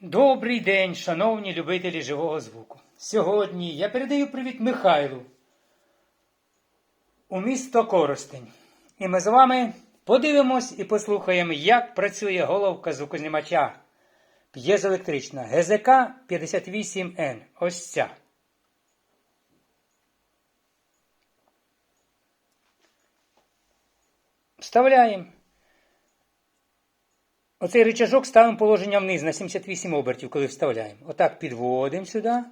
Добрий день, шановні любителі живого звуку. Сьогодні я передаю привіт Михайлу у місто Коростень. І ми з вами подивимось і послухаємо, як працює головка звукознімача п'єзоелектрична ГЗК 58Н. Ось ця. Вставляємо. Оцей рычажок ставимо положення вниз на 78 обертів, коли вставляємо. Отак підводимо сюди.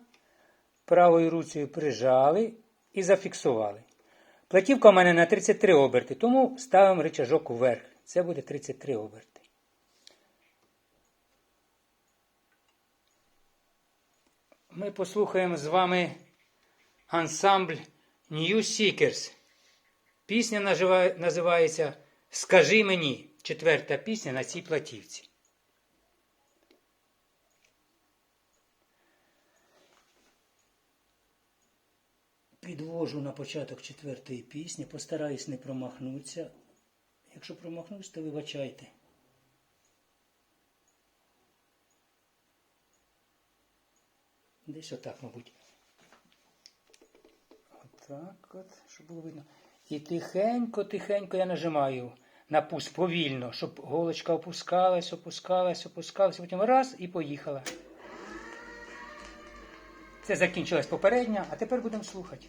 Правою руцею прижали і зафіксували. Платівка в мене на 33 оберти, тому ставимо рычажок вверх. Це буде 33 оберти. Ми послухаємо з вами ансамбль New Seekers. Пісня називається Скажи мені четверта пісня на цій платівці. Підвожу на початок четвертої пісні, постараюсь не промахнутися. Якщо промахнусь, то вибачайте. Десь отак, мабуть. Отак от, щоб було видно. І тихенько, тихенько я нажимаю на пульс повільно, щоб голочка опускалась, опускалась, опускалась, потім раз і поїхала. Це закінчилась попередня, а тепер будемо слухати.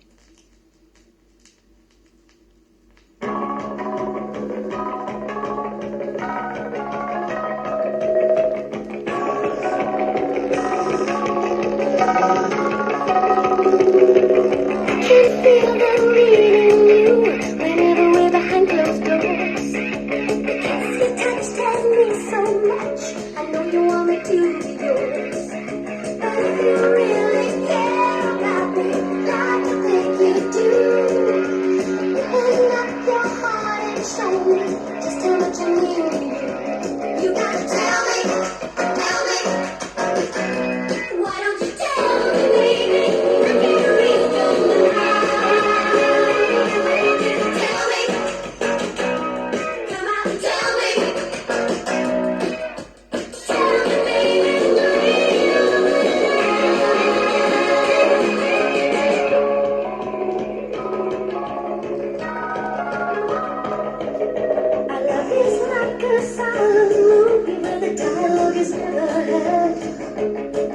the dialogue is never heard.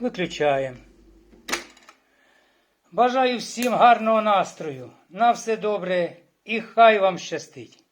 Виключаємо. Бажаю всім гарного настрою. На все добре і хай вам щастить!